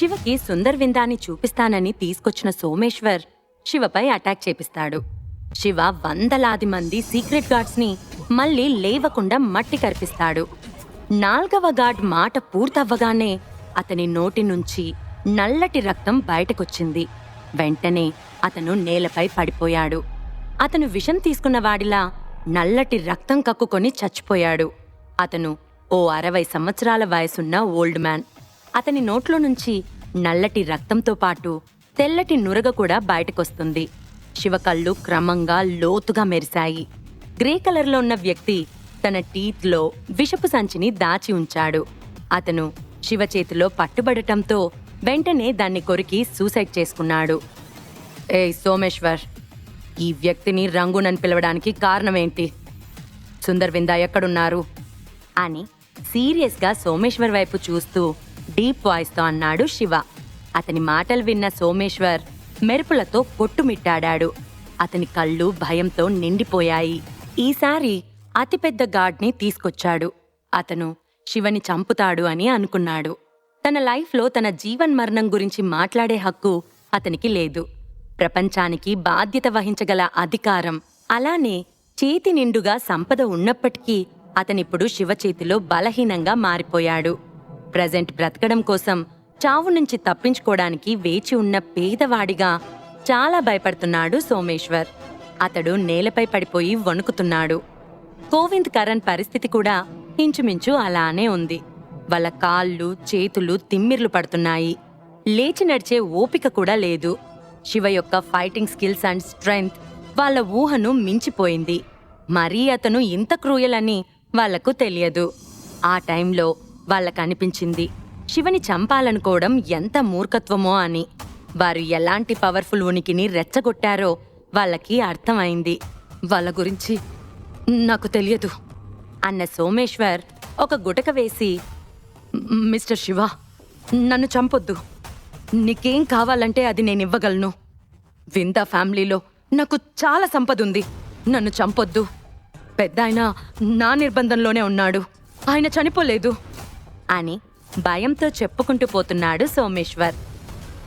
శివకి సుందర్ విందాన్ని చూపిస్తానని తీసుకొచ్చిన సోమేశ్వర్ శివపై అటాక్ చేపిస్తాడు. శివ వందలాది మంది సీక్రెట్ గార్డ్స్ని మళ్ళీ లేవకుండా మట్టి కరిపిస్తాడు. నాల్గవ గార్డ్ మాట పూర్తవ్వగానే అతని నోటి నుంచి నల్లటి రక్తం బయటకొచ్చింది. వెంటనే అతను నేలపై పడిపోయాడు. అతను విషం తీసుకున్న వాడిలా నల్లటి రక్తం కక్కుకొని చచ్చిపోయాడు. అతను ఓ అరవై సంవత్సరాల వయసున్న ఓల్డ్ మ్యాన్. అతని నోట్లో నుంచి నల్లటి రక్తంతో పాటు తెల్లటి నురగ కూడా బయటకొస్తుంది. శివ కళ్ళు క్రమంగా లోతుగా మెరిశాయి. గ్రే కలర్లో ఉన్న వ్యక్తి తన టీత్లో విషపు సంచిని దాచి ఉంచాడు. అతను శివ చేతిలో పట్టుబడటంతో వెంటనే దాన్ని కొరికి సూసైడ్ చేసుకున్నాడు. ఏ సోమేశ్వర్ ఈ వ్యక్తిని రంగునని పిలవడానికి కారణమేంటి? సుందర్ విందా ఎక్కడున్నారు? అని సీరియస్గా సోమేశ్వర్ వైపు చూస్తూ డీప్ వాయిస్తో అన్నాడు శివ. అతని మాటలు విన్న సోమేశ్వర్ మెరుపులతో కొట్టుమిట్టాడాడు. అతని కళ్ళు భయంతో నిండిపోయాయి. ఈసారి అతిపెద్ద గాడ్ని తీసుకొచ్చాడు. అతను శివని చంపుతాడు అని అనుకున్నాడు. తన లైఫ్లో తన జీవన్ మరణం గురించి మాట్లాడే హక్కు అతనికి లేదు. ప్రపంచానికి బాధ్యత వహించగల అధికారం అలానే చేతి నిండుగా సంపద ఉన్నప్పటికీ అతనిప్పుడు శివ చేతిలో బలహీనంగా మారిపోయాడు. ప్రజెంట్ బ్రతకడం కోసం చావు నుంచి తప్పించుకోవడానికి వేచి ఉన్న పేదవాడిగా చాలా భయపడుతున్నాడు సోమేశ్వర్. అతడు నేలపై పడిపోయి వణుకుతున్నాడు. గోవింద్ కరణ్ పరిస్థితి కూడా ఇంచుమించు అలానే ఉంది. వాళ్ళ కాళ్ళు చేతులు తిమ్మిర్లు పడుతున్నాయి. లేచి నడిచే ఓపిక కూడా లేదు. శివ యొక్క ఫైటింగ్ స్కిల్స్ అండ్ స్ట్రెంగ్త్ వాళ్ళ ఊహను మించిపోయింది. మరీ అతను ఇంత క్రూయల్ అని వాళ్ళకు తెలియదు. ఆ టైంలో వాళ్ళకనిపించింది. శివని చంపాలనుకోవడం ఎంత మూర్ఖత్వమో అని. వారు ఎలాంటి పవర్ఫుల్ ఉనికిని రెచ్చగొట్టారో వాళ్ళకి అర్థమైంది. వాళ్ళ గురించి నాకు తెలియదు. అన్న సోమేశ్వర్ ఒక గుటక వేసి మిస్టర్ శివ నన్ను చంపొద్దు. నీకేం కావాలంటే అది నేను ఇవ్వగలను. విందా ఫ్యామిలీలో నాకు చాలా సంపద ఉంది నన్ను చంపొద్దు. పెద్ద ఆయన నా నిర్బంధంలోనే ఉన్నాడు. ఆయన చనిపోలేదు. అని భయంతో చెప్పుకుంటూ పోతున్నాడు సోమేశ్వర్.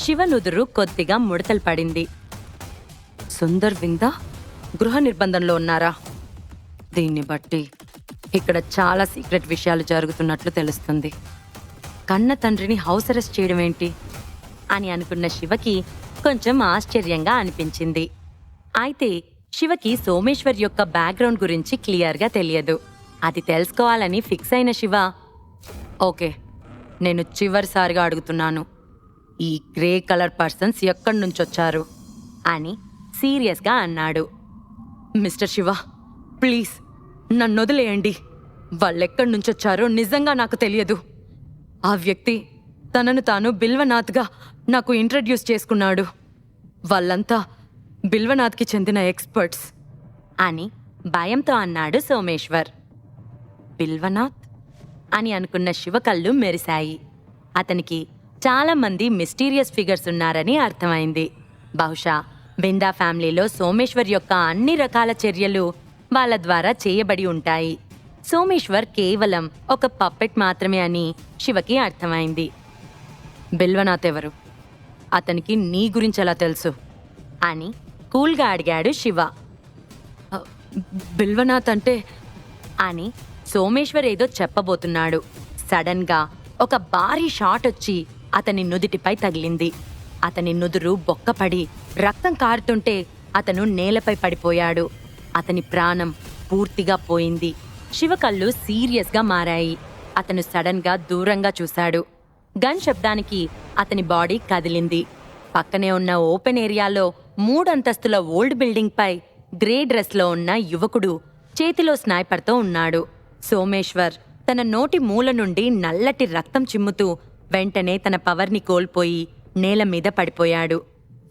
శివనుదురు కొద్దిగా ముడతలు పడింది. సుందర్ విందా గృహ నిర్బంధంలో ఉన్నారా? దీన్ని బట్టి ఇక్కడ చాలా సీక్రెట్ విషయాలు జరుగుతున్నట్లు తెలుస్తుంది. కన్న తండ్రిని హౌస్ అరెస్ట్ చేయడం ఏంటి? అని అనుకున్న శివకి కొంచెం ఆశ్చర్యంగా అనిపించింది. అయితే శివకి సోమేశ్వర్ యొక్క బ్యాక్గ్రౌండ్ గురించి క్లియర్గా తెలియదు. అది తెలుసుకోవాలని ఫిక్స్ అయిన శివ ఓకే. నేను చివరిసారిగా అడుగుతున్నాను. ఈ గ్రే కలర్ పర్సన్స్ ఎక్కడి నుంచి వచ్చారు అని సీరియస్గా అన్నాడు. మిస్టర్ శివ ప్లీజ్ నన్ను వదిలేయండి. వాళ్ళెక్కడి నుంచి వచ్చారో నిజంగా నాకు తెలియదు. ఆ వ్యక్తి తనను తాను బిల్వనాథ్గా నాకు ఇంట్రడ్యూస్ చేసుకున్నాడు. వాళ్ళంతా బిల్వనాథ్కి చెందిన ఎక్స్పర్ట్స్ అని భయంతో అన్నాడు సోమేశ్వర్. బిల్వనాథ్? అని అనుకున్న శివ కళ్ళు మెరిశాయి. అతనికి చాలామంది మిస్టీరియస్ ఫిగర్స్ ఉన్నారని అర్థమైంది. బహుశా బిందా ఫ్యామిలీలో సోమేశ్వర్ యొక్క అన్ని రకాల చర్యలు వాళ్ళ ద్వారా చేయబడి ఉంటాయి. సోమేశ్వర్ కేవలం ఒక పప్పెట్ మాత్రమే అని శివకి అర్థమైంది. బిల్వనాథ్ ఎవరు? అతనికి నీ గురించి ఎలా తెలుసు? అని కూల్గా అడిగాడు శివ. బిల్వనాథ్ అంటే అని సోమేశ్వర్ ఏదో చెప్పబోతున్నాడు. సడన్గా ఒక భారీ షాట్ వచ్చి అతని నుదుటిపై తగిలింది. అతని నుదురు బొక్కపడి రక్తం కారుతుంటే అతను నేలపై పడిపోయాడు. అతని ప్రాణం పూర్తిగా పోయింది. శివ కళ్ళు సీరియస్గా మారాయి. అతను సడన్గా దూరంగా చూశాడు. గన్ శబ్దానికి అతని బాడీ కదిలింది. పక్కనే ఉన్న ఓపెన్ ఏరియాలో మూడంతస్తుల ఓల్డ్ బిల్డింగ్పై గ్రే డ్రెస్లో ఉన్న యువకుడు చేతిలో స్నైపర్తో ఉన్నాడు. సోమేశ్వర్ తన నోటి మూల నుండి నల్లటి రక్తం చిమ్ముతూ వెంటనే తన పవర్ని కోల్పోయి నేల మీద పడిపోయాడు.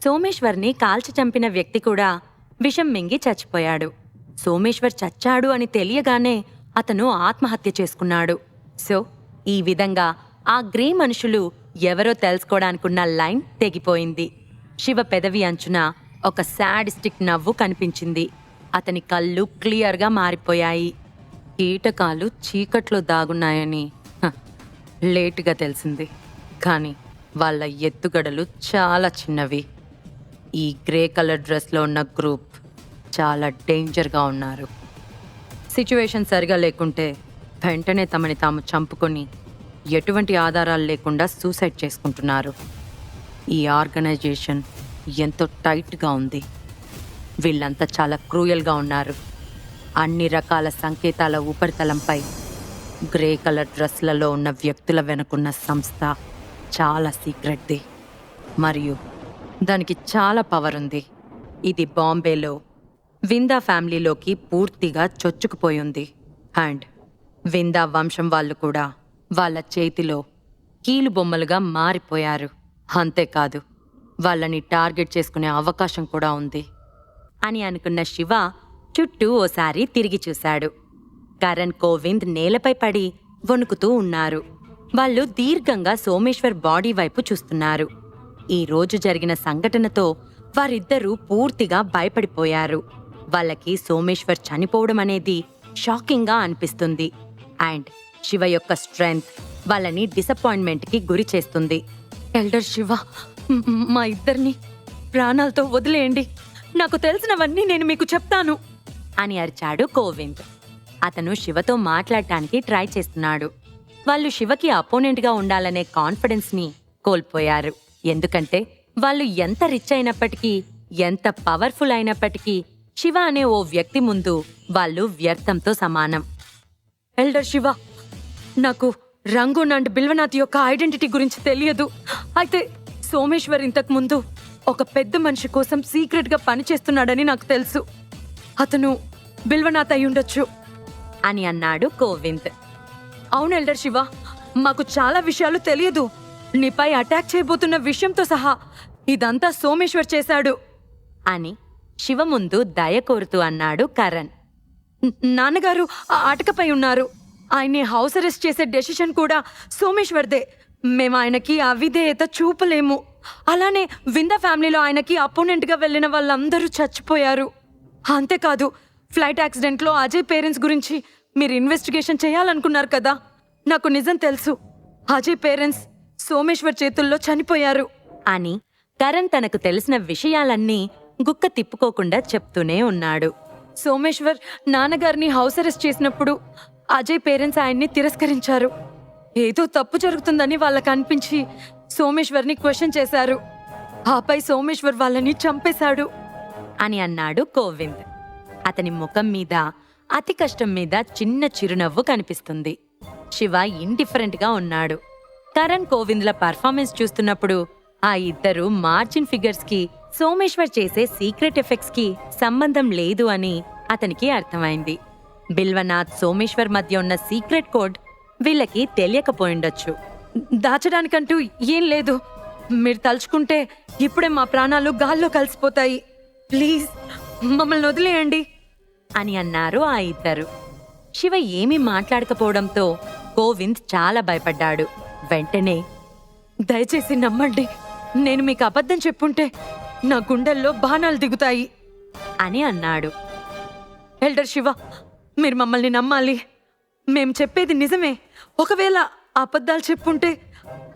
సోమేశ్వర్ని కాల్చి చంపిన వ్యక్తి కూడా విషం మింగి చచ్చిపోయాడు. సోమేశ్వర్ చచ్చాడు అని తెలియగానే అతను ఆత్మహత్య చేసుకున్నాడు. సో ఈ విధంగా ఆ గ్రే మనుషులు ఎవరో తెలుసుకోవడానికున్న లైన్ తెగిపోయింది. శివ పెదవి అంచున ఒక శాడిస్టిక్ నవ్వు కనిపించింది. అతని కళ్ళు క్లియర్గా మారిపోయాయి. కీటకాలు చీకట్లో దాగున్నాయని. లేటుగా తెలిసింది. కానీ వాళ్ళ ఎత్తుగడలు చాలా చిన్నవి. ఈ గ్రే కలర్ డ్రెస్లో ఉన్న గ్రూప్ చాలా డేంజర్గా ఉన్నారు. సిచ్యువేషన్ సరిగా లేకుంటే వెంటనే తమని తాము చంపుకొని ఎటువంటి ఆధారాలు లేకుండా సూసైడ్ చేసుకుంటున్నారు. ఈ ఆర్గనైజేషన్ ఎంతో టైట్గా ఉంది. వీళ్ళంతా చాలా క్రూయల్గా ఉన్నారు. అన్ని రకాల సంకేతాల ఉపరితలంపై గ్రే కలర్ డ్రెస్లలో ఉన్న వ్యక్తుల వెనుకున్న సంస్థ చాలా సీక్రెట్ది. మరియు దానికి చాలా పవర్ ఉంది. ఇది బాంబేలో విందా ఫ్యామిలీలోకి పూర్తిగా చొచ్చుకుపోయింది అండ్ విందా వంశం వాళ్ళు కూడా వాళ్ళ చేతిలో కీలు బొమ్మలుగా మారిపోయారు. అంతేకాదు వాళ్ళని టార్గెట్ చేసుకునే అవకాశం కూడా ఉంది. అని అనుకున్న శివ చుట్టూ ఓసారి తిరిగి చూశాడు. కరణ్ కోవింద్ నేలపై పడి వణుకుతూ ఉన్నారు. వాళ్ళు దీర్ఘంగా సోమేశ్వర్ బాడీ వైపు చూస్తున్నారు. ఈ రోజు జరిగిన సంఘటనతో వారిద్దరూ పూర్తిగా భయపడిపోయారు. వాళ్ళకి సోమేశ్వర్ చనిపోవడం అనేది షాకింగ్గా అనిపిస్తుంది. అండ్ శివ యొక్క స్ట్రెంగ్త్ వాళ్ళని డిసప్పాయింట్మెంట్కి గురి చేస్తుంది. ఎల్డర్ శివ మా ఇద్దరిని ప్రాణాలతో వదిలేయండి. నాకు తెలిసినవన్నీ నేను మీకు చెప్తాను. అని అరిచాడు కోవింద్ అతను శివతో మాట్లాడటానికి ట్రై చేస్తున్నాడు. వాళ్ళు శివకి అపోనెంట్గా ఉండాలనే కాన్ఫిడెన్స్ని కోల్పోయారు. ఎందుకంటే వాళ్ళు ఎంత రిచ్ అయినప్పటికీ ఎంత పవర్ఫుల్ అయినప్పటికీ శివ అనే ఓ వ్యక్తి ముందు వాళ్ళు వ్యర్థంతో సమానం. ఎల్డర్ శివ నాకు రంగున్ అండ్ బిల్వనాథ్ యొక్క ఐడెంటిటీ గురించి తెలియదు. అయితే సోమేశ్వర్ ఇంతకు ముందు ఒక పెద్ద మనిషి కోసం సీక్రెట్గా పనిచేస్తున్నాడని నాకు తెలుసు. అతను బిల్వనాథ్ అయ్యుండొచ్చు. ఉండొచ్చు అని అన్నాడు కోవింద్ అవును ఎల్డర్ శివ మాకు చాలా విషయాలు తెలియదు. నీపై అటాక్ చేయబోతున్న విషయంతో సహా ఇదంతా సోమేశ్వర్ చేశాడు. అని శివ ముందు దయ కోరుతూ అన్నాడు కరణ్. నాన్నగారు ఆ ఆటకపై ఉన్నారు. ఆయన్ని హౌస్ అరెస్ట్ చేసే డెసిషన్ కూడా సోమేశ్వర్దే. మేము ఆయనకి అవిధేయత చూపలేము. అలానే వింద ఫ్యామిలీలో ఆయనకి అపోనెంట్గా వెళ్ళిన వాళ్ళందరూ చచ్చిపోయారు. అంతేకాదు ఫ్లైట్ యాక్సిడెంట్లో అజయ్ పేరెంట్స్ గురించి మీరు ఇన్వెస్టిగేషన్ చేయాలనుకున్నారు కదా? నాకు నిజం తెలుసు. అజయ్ పేరెంట్స్ సోమేశ్వర్ చేతుల్లో చనిపోయారు. అని కరణ్ తనకు తెలిసిన విషయాలన్నీ గుక్క తిప్పుకోకుండా చెప్తూనే ఉన్నాడు. సోమేశ్వర్ నాన్నగారిని హౌస్ అరెస్ట్ చేసినప్పుడు అజయ్ పేరెంట్స్ ఆయన్ని తిరస్కరించారు. ఏదో తప్పు జరుగుతుందని వాళ్ళకి అనిపించి సోమేశ్వర్ని క్వశ్చన్ చేశారు. ఆపై సోమేశ్వర్ వాళ్ళని చంపేశాడు. అని అన్నాడు కోవింద్ అతని ముఖం మీద అతి కష్టం మీద చిన్న చిరునవ్వు కనిపిస్తుంది. శివ ఇండిఫరెంట్గా ఉన్నాడు. కరణ్ కోవింద్ల పర్ఫార్మెన్స్ చూస్తున్నప్పుడు ఆ ఇద్దరు మార్జిన్ ఫిగర్స్కి సోమేశ్వర్ చేసే సీక్రెట్ ఎఫెక్ట్స్కి సంబంధం లేదు అని అతనికి అర్థమైంది. బిల్వనాథ్ సోమేశ్వర్ మధ్య ఉన్న సీక్రెట్ కోడ్ వీళ్ళకి తెలియకపోయిండొచ్చు. దాచడానికంటూ ఏం లేదు. మీరు తలుచుకుంటే ఇప్పుడే మా ప్రాణాలు గాల్లో కలిసిపోతాయి. ప్లీజ్ మమ్మల్ని వదిలేయండి. అని అన్నారు ఆ ఇద్దరు. శివ ఏమీ మాట్లాడకపోవడంతో కోవింద్ చాలా భయపడ్డాడు. వెంటనే దయచేసి నమ్మండి నేను మీకు అబద్ధం చెప్పుంటే నా గుండెల్లో బాణాలు దిగుతాయి అని అన్నాడు. ఎల్డర్ శివ మీరు మమ్మల్ని నమ్మాలి. మేం చెప్పేది నిజమే. ఒకవేళ అబద్ధాలు చెప్పుంటే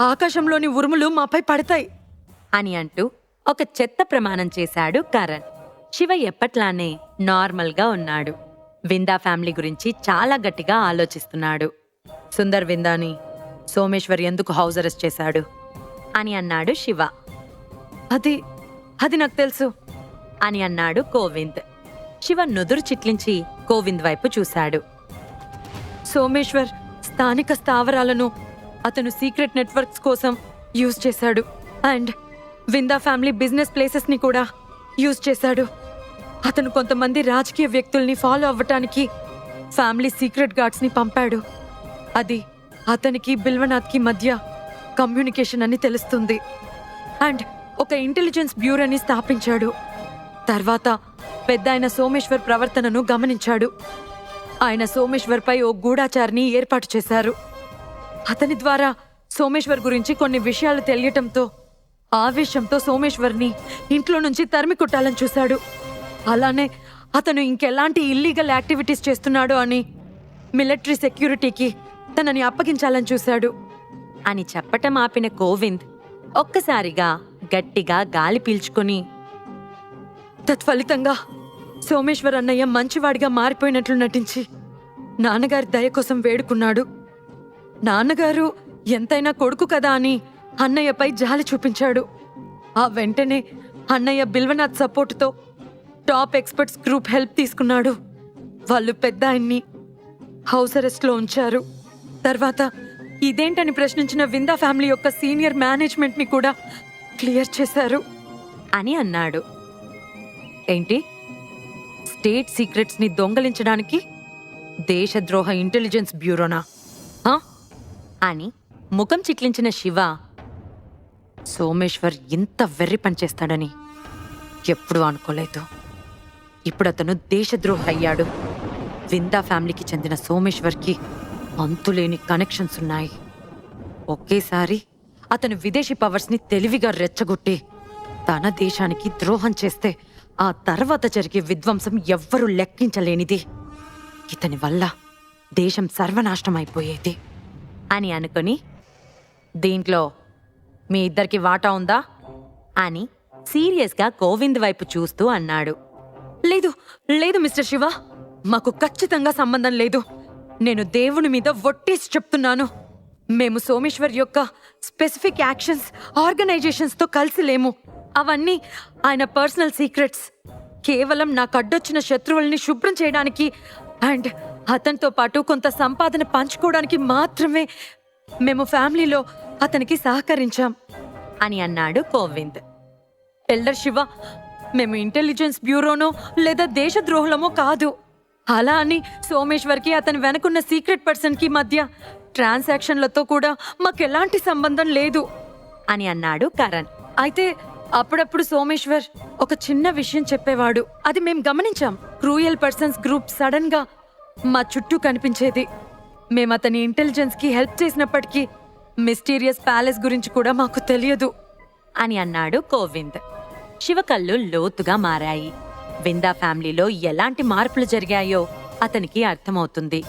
ఆకాశంలోని ఉరుములు మాపై పడతాయి అని అంటూ ఒక చెత్త ప్రమాణం చేశాడు కరణ్. శివ ఎప్పట్లానే నార్మల్గా ఉన్నాడు. విందా ఫ్యామిలీ గురించి చాలా గట్టిగా ఆలోచిస్తున్నాడు. సుందర్ విందాని సోమేశ్వర్ ఎందుకు హౌస్ అరెస్ట్ చేశాడు? అని అన్నాడు శివ. అది అది నాకు తెలుసు. అని అన్నాడు కోవింద్. శివ నుదురు చిట్లించి కోవింద్ వైపు చూశాడు. సోమేశ్వర్ స్థానిక స్థావరాలను అతను సీక్రెట్ నెట్వర్క్స్ కోసం యూజ్ చేశాడు. అండ్ విందా ఫ్యామిలీ బిజినెస్ ప్లేసెస్ని కూడా యూజ్ చేశాడు. అతను కొంతమంది రాజకీయ వ్యక్తుల్ని ఫాలో అవ్వటానికి ఫ్యామిలీ సీక్రెట్ గార్డ్స్ని పంపాడు. అది అతనికి బిల్వనాథ్కి మధ్య కమ్యూనికేషన్ అని తెలుస్తుంది. అండ్ ఒక ఇంటెలిజెన్స్ బ్యూరోని స్థాపించాడు. తర్వాత పెద్ద ఆయన సోమేశ్వర్ ప్రవర్తనను గమనించాడు. ఆయన సోమేశ్వర్పై ఓ గూఢాచారిని ఏర్పాటు చేశారు. అతని ద్వారా సోమేశ్వర్ గురించి కొన్ని విషయాలు తెలియటంతో ఆవేశంతో సోమేశ్వర్ని ఇంట్లో నుంచి తరిమి కొట్టాలని చూశాడు. అలానే అతను ఇంకెలాంటి ఇల్లీగల్ యాక్టివిటీస్ చేస్తున్నాడు అని మిలిటరీ సెక్యూరిటీకి తనని అప్పగించాలని చూశాడు. అని చెప్పటం ఆపిన కోవింద్ ఒక్కసారిగా గట్టిగా గాలి పీల్చుకొని తత్ఫలితంగా సోమేశ్వర్ అన్నయ్య మంచివాడిగా మారిపోయినట్లు నటించి నాన్నగారి దయ కోసం వేడుకున్నాడు. నాన్నగారు ఎంతైనా కొడుకు కదా అని అన్నయ్యపై జాలి చూపించాడు. ఆ వెంటనే అన్నయ్య బిల్వనాథ్ సపోర్టుతో టాప్ ఎక్స్పర్ట్స్ గ్రూప్ హెల్ప్ తీసుకున్నాడు. వాళ్ళు పెద్ద ఆయన్ని హౌస్ అరెస్ట్లో ఉంచారు. తర్వాత ఇదేంటని ప్రశ్నించిన విందా ఫ్యామిలీ యొక్క సీనియర్ మేనేజ్మెంట్ని కూడా క్లియర్ చేశారు. అని అన్నాడు. ఏంటి? స్టేట్ సీక్రెట్స్ని దొంగలించడానికి దేశద్రోహ ఇంటెలిజెన్స్ బ్యూరోనా? అని ముఖం చిట్లించిన శివ సోమేశ్వర్ ఇంత వెర్రి పని చేస్తాడని ఎప్పుడూ అనుకోలేదు. ఇప్పుడు అతను దేశద్రోహ అయ్యాడు విందా ఫ్యామిలీకి చెందిన సోమేశ్వర్కి అంతులేని కనెక్షన్స్ ఉన్నాయి. ఒకేసారి అతను విదేశీ పవర్స్ని తెలివిగా రెచ్చగొట్టి తన దేశానికి ద్రోహం చేస్తే ఆ తర్వాత జరిగే విధ్వంసం ఎవ్వరూ లెక్కించలేనిది. ఇతని వల్ల దేశం సర్వనాశనం అయిపోయేది అని అనుకొని దీంట్లో మీ ఇద్దరికి వాటా ఉందా? అని సీరియస్గా గోవింద్ వైపు చూస్తూ అన్నాడు. లేదు లేదు మిస్టర్ శివ. మాకు ఖచ్చితంగా సంబంధం లేదు. నేను దేవుని మీద ఒట్టేసి చెప్తున్నాను. మేము సోమేశ్వర్ యొక్క స్పెసిఫిక్ యాక్షన్స్ ఆర్గనైజేషన్స్తో కలిసి లేము. అవన్నీ ఆయన పర్సనల్ సీక్రెట్స్. కేవలం నాకు అడ్డొచ్చిన శత్రువుల్ని శుభ్రం చేయడానికి అండ్ అతనితో పాటు కొంత సంపాదన పంచుకోవడానికి మాత్రమే మేము ఫ్యామిలీలో అతనికి సహకరించాం. అని అన్నాడు కోవింద్. ఎల్డర్ శివ మేము ఇంటెలిజెన్స్ బ్యూరోనో లేదా దేశద్రోహులమో కాదు. అలా అని సోమేశ్వర్కి అతని వెనకున్న సీక్రెట్ పర్సన్కి మధ్య ట్రాన్సాక్షన్లతో కూడా మాకెలాంటి సంబంధం లేదు అని అన్నాడు కరణ్. అయితే అప్పుడప్పుడు సోమేశ్వర్ ఒక చిన్న విషయం చెప్పేవాడు. అది మేం గమనించాం. క్రూయల్ పర్సన్స్ గ్రూప్ సడన్గా మా చుట్టూ కనిపించేది. మేము అతని ఇంటెలిజెన్స్కి హెల్ప్ చేసినప్పటికీ మిస్టీరియస్ ప్యాలెస్ గురించి కూడా మాకు తెలియదు అని అన్నాడు కోవింద్. శివ కళ్ళు లోతుగా మారాయి. విందా ఫ్యామిలీలో ఎలాంటి మార్పులు జరిగాయో అతనికి అర్థమవుతుంది.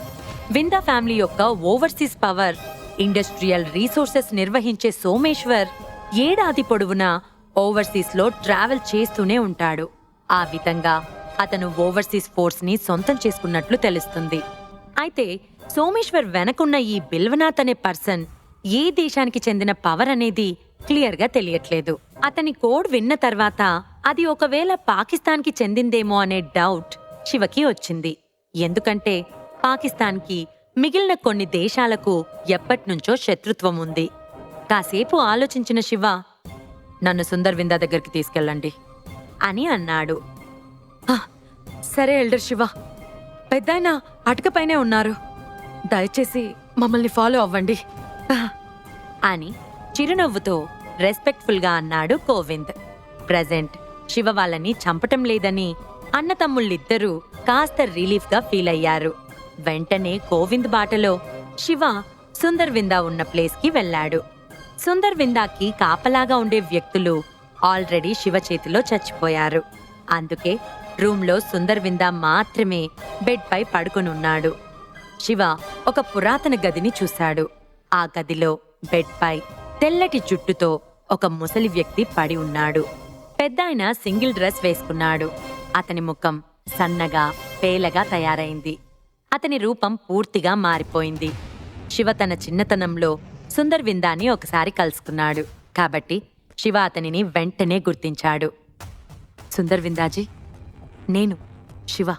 విందా ఫ్యామిలీ యొక్క ఓవర్సీస్ పవర్ ఇండస్ట్రియల్ రీసోర్సెస్ నిర్వహించే సోమేశ్వర్ ఏడాది పొడవునా ఓవర్సీస్లో ట్రావెల్ చేస్తూనే ఉంటాడు. ఆ విధంగా అతను ఓవర్సీస్ ఫోర్స్ని సొంతం చేసుకున్నట్లు తెలుస్తుంది. అయితే సోమేశ్వర్ వెనకున్న ఈ బిల్వనాథ్ అనే పర్సన్ ఏ దేశానికి చెందిన పవర్ అనేది క్లియర్గా తెలియట్లేదు. అతని కోడ్ విన్న తర్వాత అది ఒకవేళ పాకిస్తాన్కి చెందిందేమో అనే డౌట్ శివకి వచ్చింది. ఎందుకంటే పాకిస్తాన్కి మిగిలిన కొన్ని దేశాలకు ఎప్పటినుంచో శత్రుత్వం ఉంది. కాసేపు ఆలోచించిన శివ నన్ను సుందర్ విందా దగ్గరికి తీసుకెళ్ళండి అని అన్నాడు. "ఆ, సరే ఎల్డర్ శివ. పెద్దాయన అటకపైనే ఉన్నారు. దయచేసి మమ్మల్ని ఫాలో అవ్వండి. అని చిరునవ్వుతో రెస్పెక్ట్ఫుల్గా అన్నాడు కోవింద్. ప్రజెంట్ శివ వాళ్ళని చంపటం లేదని అన్నతమ్ముళ్ళిద్దరూ కాస్త రిలీఫ్గా ఫీల్ అయ్యారు. వెంటనే కోవింద్ బాటలో శివ సుందర్ విందా ఉన్న ప్లేస్కి వెళ్ళాడు. సుందర్ విందాకి కాపలాగా ఉండే వ్యక్తులు ఆల్రెడీ శివ చేతిలో చచ్చిపోయారు. అందుకే రూమ్లో సుందర్ విందా మాత్రమే బెడ్పై పడుకునున్నాడు. శివ ఒక పురాతన గదిని చూశాడు. ఆ గదిలో బెడ్పై తెల్లటి జుట్టుతో ఒక ముసలి వ్యక్తి పడి ఉన్నాడు. పెద్దాయన సింగిల్ డ్రెస్ వేసుకున్నాడు. అతని ముఖం సన్నగా పేలగా తయారైంది. అతని రూపం పూర్తిగా మారిపోయింది. శివ తన చిన్నతనంలో సుందర్ విందాని ఒకసారి కలుసుకున్నాడు. కాబట్టి శివ అతనిని వెంటనే గుర్తించాడు. సుందర్ విందాజీ నేను శివ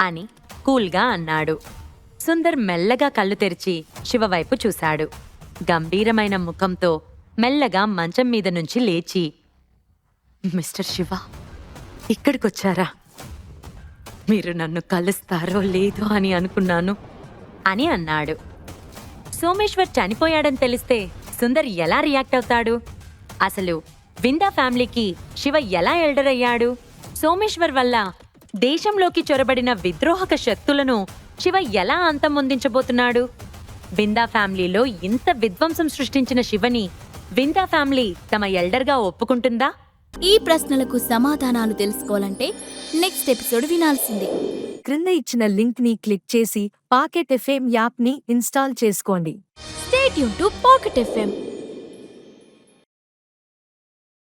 అని కూల్గా అన్నాడు. సుందర్ మెల్లగా కళ్ళు తెరిచి శివ వైపు చూశాడు. గంభీరమైన ముఖంతో మెల్లగా మంచం మీద నుంచి లేచి మిస్టర్ శివ ఇక్కడికొచ్చారా? మీరు నన్ను కలుస్తారో లేదో అని అనుకున్నాను అని అన్నాడు. సోమేశ్వర్ చనిపోయాడని తెలిస్తే సుందర్ ఎలా రియాక్ట్ అవుతాడు? అసలు విందా ఫ్యామిలీకి శివ ఎలా ఎల్డర్ అయ్యాడు? సోమేశ్వర్ వల్ల దేశంలోకి చొరబడిన విద్రోహక శక్తులను శివ ఎలా అంతమొందించబోతున్నాడు? విందా ఫ్యామిలీలో ఇంత విధ్వంసం సృష్టించిన శివని విందా ఫ్యామిలీ తమ ఎల్డర్గా ఒప్పుకుంటుందా? ఈ ప్రశ్నలకు సమాధానాలు తెలుసుకోవాలంటే నెక్స్ట్ ఎపిసోడ్ వినాల్సిందే. క్రింద ఇచ్చిన లింక్ని క్లిక్ చేసి పాకెట్ ఎఫ్ఎం యాప్ని ఇన్స్టాల్ చేసుకోండి. స్టేట్ యూన్ టు పాకెట్ ఎఫ్ఎం